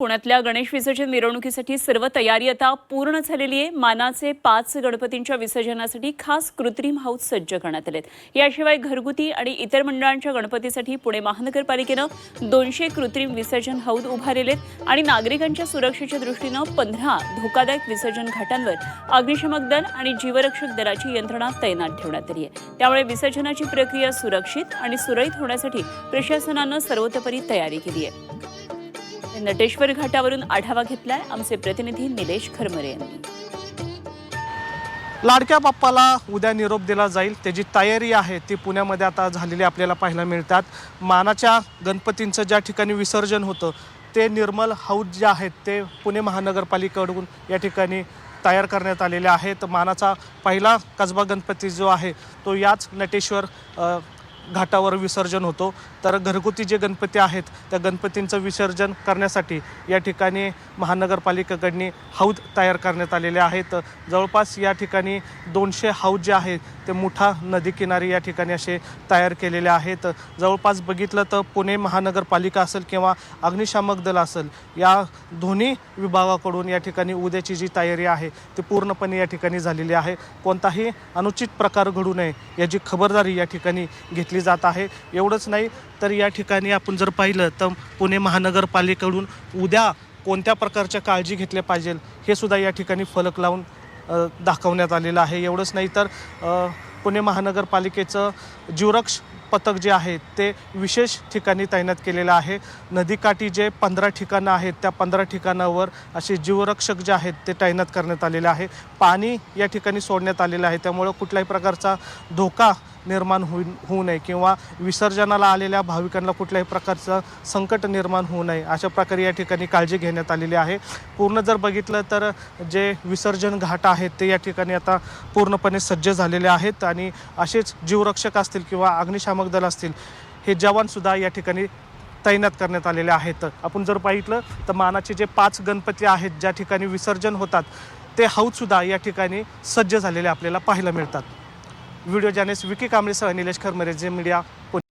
पुण्यातल्या गणेश विसर्जन मिरवणुकीसाठी सर्व तयारी आता पूर्ण झालेली आहे. मानाचे पाच गणपतींच्या विसर्जनासाठी खास कृत्रिम हाऊस सज्ज करण्यात आलेत. याशिवाय घरगुती आणि इतर मंडळांच्या गणपतीसाठी पुणे महानगरपालिकेनं दोनशे कृत्रिम विसर्जन हौद उभारलेत आहेत आणि नागरिकांच्या सुरक्षेच्या दृष्टीनं पंधरा धोकादायक विसर्जन घाटांवर अग्निशमक दल आणि जीवरक्षक दलाची यंत्रणा तैनात ठेवण्यात आली आहे. त्यामुळे विसर्जनाची प्रक्रिया सुरक्षित आणि सुरळीत होण्यासाठी प्रशासनानं सर्वतोपरी तयारी केली आहे. नटेश्वर घाटावरून आढावा घेतलाय आमचे प्रतिनिधी निलेश खरमरे यांनी. लाडक्या बाप्पाला उद्या निरोप दिला जाईल. त्याची तयारी आहे ती पुण्यामध्ये आता झालेली आपल्याला पाहायला मिळतात. मानाच्या गणपतींचं ज्या ठिकाणी विसर्जन होतं ते निर्मल हौद जे आहेत ते पुणे महानगरपालिकेकडून या ठिकाणी तयार करण्यात आलेले आहेत. मानाचा पहिला कसबा गणपती जो आहे तो याच नटेश्वर घाटावर विसर्जन होतो. तर घरगुती जे गणपती आहेत त्या गणपतींचं विसर्जन करण्यासाठी या ठिकाणी महानगरपालिकेकडनी हौद तयार करण्यात आलेले आहेत. जवळपास या ठिकाणी दोनशे हौद जे आहेत ते मुठा नदीकिनारी या ठिकाणी असे तयार केलेले आहेत. जवळपास बघितलं तर पुणे महानगरपालिका असेल किंवा अग्निशामक दल असेल या दोन्ही विभागाकडून या ठिकाणी उद्याची जी तयारी आहे ती पूर्णपणे या ठिकाणी झालेली आहे. कोणताही अनुचित प्रकार घडू नये याची खबरदारी या ठिकाणी घेतली जात आहे. एवढंच नाही तर या ठिकाणी आपण जर पाहिलं तर पुणे महानगरपालिकेकडून उद्या कोणत्या प्रकारच्या काळजी घेतल्या पाहिजे हे सुद्धा या ठिकाणी फलक लावून दाखवण्यात आलेलं आहे. एवढंच नाही तर पुणे महानगरपालिकेचं जीवरक्ष पथक जे आहे ते विशेष ठिकाणी तैनात केलेलं आहे. नदीकाठी जे पंधरा ठिकाणं आहेत त्या पंधरा ठिकाणावर असे जीवरक्षक जे आहेत ते तैनात करण्यात आलेले आहे. पाणी या ठिकाणी सोडण्यात आलेलं आहे. त्यामुळं कुठल्याही प्रकारचा धोका निर्माण होऊ होऊ नये किंवा विसर्जनाला आलेल्या भाविकांना कुठल्याही प्रकारचं संकट निर्माण होऊ नये अशा प्रकारे या ठिकाणी काळजी घेण्यात आलेली आहे. पूर्ण जर बघितलं तर जे विसर्जन घाट आहेत ते या ठिकाणी आता पूर्णपणे सज्ज झालेले आहेत आणि असेच जीवरक्षक असतील किंवा अग्निशामक दल असतील हे जवानसुद्धा या ठिकाणी तैनात करण्यात आलेले आहेत. आपण जर पाहिलं तर मानाचे जे पाच गणपती आहेत ज्या ठिकाणी विसर्जन होतात ते हौदसुद्धा या ठिकाणी सज्ज झालेले आपल्याला पाहायला मिळतात. व्हिडिओ जर्नलिस्ट विकी कांबळेसह निलेश खरमरे जे मीडिया पुणे.